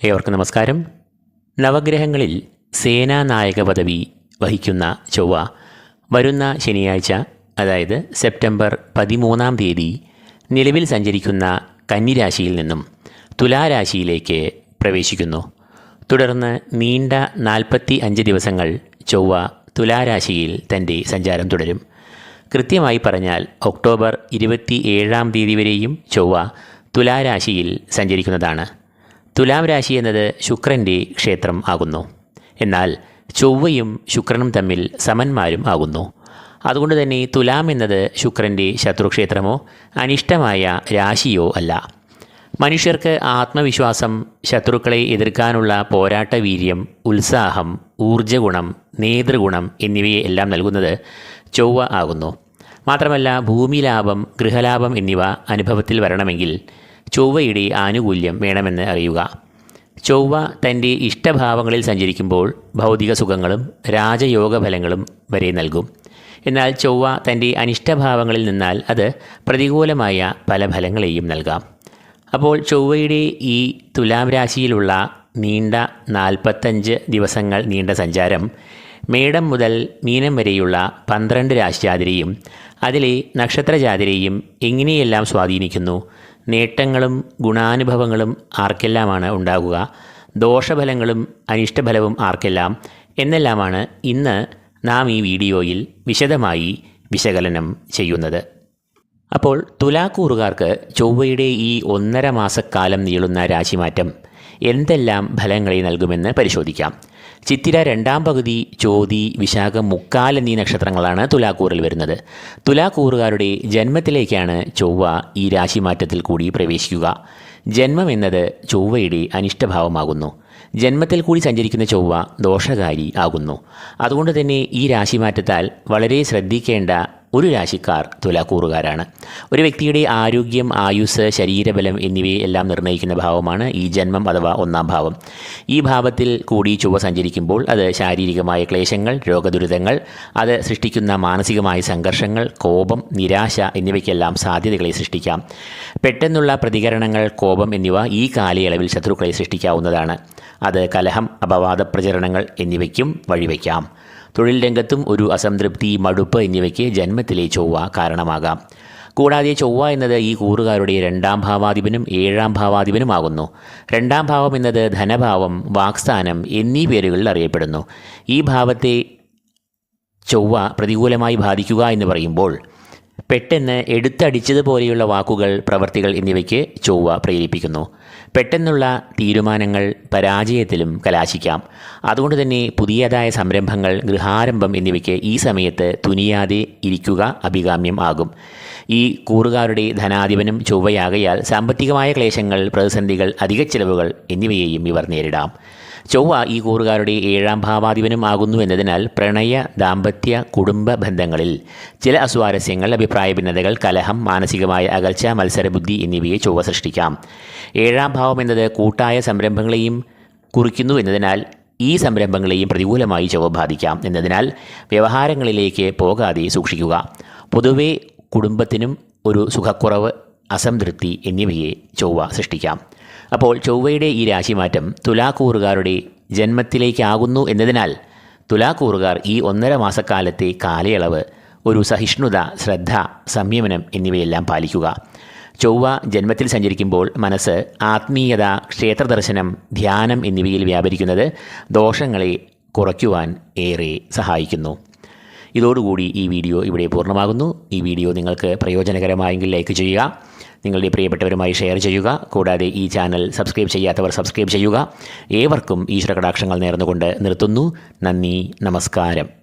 ഏവർക്കും നമസ്കാരം. നവഗ്രഹങ്ങളിൽ സേനാനായക പദവി വഹിക്കുന്ന ചൊവ്വ വരുന്ന ശനിയാഴ്ച അതായത് സെപ്റ്റംബർ പതിമൂന്നാം തീയതി നിലവിൽ സഞ്ചരിക്കുന്ന കന്നിരാശിയിൽ നിന്നും തുലാരാശിയിലേക്ക് പ്രവേശിക്കുന്നു. തുടർന്ന് നീണ്ട നാൽപ്പത്തി അഞ്ച് ദിവസങ്ങൾ ചൊവ്വ തുലാരാശിയിൽ തന്റെ സഞ്ചാരം തുടരും. കൃത്യമായി പറഞ്ഞാൽ ഒക്ടോബർ ഇരുപത്തി ഏഴാം തീയതി വരെയും ചൊവ്വ തുലാരാശിയിൽ സഞ്ചരിക്കുന്നതാണ്. തുലാം രാശി എന്നത് ശുക്രന്റെ ക്ഷേത്രം ആകുന്നു. എന്നാൽ ചൊവ്വയും ശുക്രനും തമ്മിൽ സമന്മാരും ആകുന്നു. അതുകൊണ്ട് തന്നെ തുലാം എന്നത് ശുക്രന്റെ ശത്രുക്ഷേത്രമോ അനിഷ്ടമായ രാശിയോ അല്ല. മനുഷ്യർക്ക് ആത്മവിശ്വാസം ശത്രുക്കളെ എതിർക്കാനുള്ള പോരാട്ട വീര്യം ഉത്സാഹം ഊർജഗുണം നേതൃഗുണം എന്നിവയെ എല്ലാം നൽകുന്നത് ചൊവ്വ ആകുന്നു. മാത്രമല്ല ഭൂമിലാഭം ഗൃഹലാഭം എന്നിവ അനുഭവത്തിൽ വരണമെങ്കിൽ ചൊവ്വയുടെ ആനുകൂല്യം വേണമെന്ന് അറിയുക. ചൊവ്വ തന്റെ ഇഷ്ടഭാവങ്ങളിൽ സഞ്ചരിക്കുമ്പോൾ ഭൗതിക സുഖങ്ങളും രാജയോഗ ഫലങ്ങളും വരെ നൽകും. എന്നാൽ ചൊവ്വ തന്റെ അനിഷ്ടഭാവങ്ങളിൽ നിന്നാൽ അത് പ്രതികൂലമായ പല ഫലങ്ങളെയും നൽകാം. അപ്പോൾ ചൊവ്വയുടെ ഈ തുലാം രാശിയിലുള്ള നീണ്ട നാൽപ്പത്തഞ്ച് ദിവസങ്ങൾ നീണ്ട സഞ്ചാരം മേടം മുതൽ മീനം വരെയുള്ള പന്ത്രണ്ട് രാശിജാതിരെയും അതിലെ നക്ഷത്രജാതിരെയും എങ്ങനെയെല്ലാം സ്വാധീനിക്കുന്നു? നേട്ടങ്ങളും ഗുണാനുഭവങ്ങളും ആർക്കെല്ലാമാണ് ഉണ്ടാകുക? ദോഷഫലങ്ങളും അനിഷ്ടഫലവും ആർക്കെല്ലാം? എന്നെല്ലാമാണ് ഇന്ന് നാം ഈ വീഡിയോയിൽ വിശദമായി വിശകലനം ചെയ്യുന്നത്. അപ്പോൾ തുലാക്കൂറുകാർക്ക് ചൊവ്വയുടെ ഈ ഒന്നര മാസക്കാലം നീളുന്ന രാശിമാറ്റം എന്തെല്ലാം ഫലങ്ങളെ നൽകുമെന്ന് പരിശോധിക്കാം. ചിത്തിര രണ്ടാം പകുതി ചോതി വിശാഖം മുക്കാൽ എന്നീ നക്ഷത്രങ്ങളാണ് തുലാക്കൂറിൽ വരുന്നത്. തുലാക്കൂറുകാരുടെ ജന്മത്തിലേക്കാണ് ചൊവ്വ ഈ രാശിമാറ്റത്തിൽ കൂടി പ്രവേശിക്കുക. ജന്മം എന്നത് ചൊവ്വയുടെ അനിഷ്ടഭാവമാകുന്നു. ജന്മത്തിൽ കൂടി സഞ്ചരിക്കുന്ന ചൊവ്വ ദോഷകാരി ആകുന്നു. അതുകൊണ്ട് തന്നെ ഈ രാശിമാറ്റത്താൽ വളരെ ശ്രദ്ധിക്കേണ്ട ഒരു രാശിക്കാർ തുലാക്കൂറുകാരാണ്. ഒരു വ്യക്തിയുടെ ആരോഗ്യം ആയുസ് ശരീരബലം എന്നിവയെ എല്ലാം നിർണയിക്കുന്ന ഭാവമാണ് ഈ ജന്മം അഥവാ ഒന്നാം ഭാവം. ഈ ഭാവത്തിൽ കൂടി ചുവ സഞ്ചരിക്കുമ്പോൾ അത് ശാരീരികമായ ക്ലേശങ്ങൾ രോഗദുരിതങ്ങൾ അത് സൃഷ്ടിക്കുന്ന മാനസികമായ സംഘർഷങ്ങൾ കോപം നിരാശ എന്നിവയ്ക്കെല്ലാം സാധ്യതകളെ സൃഷ്ടിക്കാം. പെട്ടെന്നുള്ള പ്രതികരണങ്ങൾ കോപം എന്നിവ ഈ കാലയളവിൽ ശത്രുക്കളെ സൃഷ്ടിക്കാവുന്നതാണ്. അത് കലഹം അപവാദ പ്രചരണങ്ങൾ എന്നിവയ്ക്കും വഴിവെക്കാം തൊഴിൽ രംഗത്തും ഒരു അസംതൃപ്തി മടുപ്പ് എന്നിവയ്ക്ക് ജന്മത്തിലെ ചൊവ്വ കാരണമാകാം. കൂടാതെ ചൊവ്വ എന്നത് ഈ കൂറുകാരുടെ രണ്ടാം ഭാവാധിപനും ഏഴാം ഭാവാധിപനുമാകുന്നു. രണ്ടാം ഭാവം എന്നത് ധനഭാവം വാക്സ്ഥാനം എന്നീ പേരുകളിൽ അറിയപ്പെടുന്നു. ഈ ഭാവത്തെ ചൊവ്വ പ്രതികൂലമായി ബാധിക്കുക എന്ന് പറയുമ്പോൾ പെട്ടെന്ന് എടുത്തടിച്ചതുപോലെയുള്ള വാക്കുകൾ പ്രവർത്തികൾ എന്നിവയ്ക്ക് ചൊവ്വ പ്രേരിപ്പിക്കുന്നു. പെട്ടെന്നുള്ള തീരുമാനങ്ങൾ പരാജയത്തിലും കലാശിക്കാം. അതുകൊണ്ട് തന്നെ പുതിയതായ സംരംഭങ്ങൾ ഗൃഹാരംഭം എന്നിവയ്ക്ക് ഈ സമയത്ത് തുനിയാതെ ഇരിക്കുക അഭികാമ്യം ആകും. ഈ കൂറുകാരുടെ ധനാധിപനും ചൊവ്വയാകയാൽ സാമ്പത്തികമായ ക്ലേശങ്ങൾ പ്രതിസന്ധികൾ അധിക ചിലവുകൾ എന്നിവയെയും ഇവർ നേരിടാം. ചൊവ്വ ഈ കൂറുകാരുടെ ഏഴാം ഭാവാധിപനും ആകുന്നു എന്നതിനാൽ പ്രണയ ദാമ്പത്യ കുടുംബ ബന്ധങ്ങളിൽ ചില അസ്വാരസ്യങ്ങൾ അഭിപ്രായ ഭിന്നതകൾ കലഹം മാനസികമായ അകൽച്ച മത്സരബുദ്ധി എന്നിവയെ ചൊവ്വ സൃഷ്ടിക്കാം. ഏഴാം ഭാവം എന്നത് കൂട്ടായ സംരംഭങ്ങളെയും കുറിക്കുന്നു എന്നതിനാൽ ഈ സംരംഭങ്ങളെയും പ്രതികൂലമായി ചൊവ്വ ബാധിക്കാം എന്നതിനാൽ വ്യവഹാരങ്ങളിലേക്ക് പോകാതെ സൂക്ഷിക്കുക. പൊതുവെ കുടുംബത്തിനും ഒരു സുഖക്കുറവ് അസംതൃപ്തി എന്നിവയെ ചൊവ്വ സൃഷ്ടിക്കാം. അപ്പോൾ ചൊവ്വയുടെ ഈ രാശിമാറ്റം തുലാക്കൂറുകാരുടെ ജന്മത്തിലേക്കാകുന്നു എന്നതിനാൽ തുലാക്കൂറുകാർ ഈ ഒന്നര മാസക്കാലത്തെ കാലയളവ് ഒരു സഹിഷ്ണുത ശ്രദ്ധ സംയമനം എന്നിവയെല്ലാം പാലിക്കുക. ചൊവ്വ ജന്മത്തിൽ സഞ്ചരിക്കുമ്പോൾ മനസ്സ് ആത്മീയത ക്ഷേത്രദർശനം ധ്യാനം എന്നിവയിൽ വ്യാപരിക്കുന്നത് ദോഷങ്ങളെ കുറയ്ക്കുവാൻ ഏറെ സഹായിക്കുന്നു. ഇതോടുകൂടി ഈ വീഡിയോ ഇവിടെ പൂർണമാകുന്നു. ഈ വീഡിയോ നിങ്ങൾക്ക് പ്രയോജനകരമായെങ്കിൽ ലൈക്ക് ചെയ്യുക നിങ്ങളുടെ പ്രിയപ്പെട്ടവരുമായി ഷെയർ ചെയ്യുക കൂടാതെ ഈ ചാനൽ സബ്സ്ക്രൈബ് ചെയ്യാത്തവർ സബ്സ്ക്രൈബ് ചെയ്യുക. ഏവർക്കും ഈശ്വര കടാക്ഷങ്ങൾ നേർന്നുകൊണ്ട് നിർത്തുന്നു. നന്ദി നമസ്കാരം.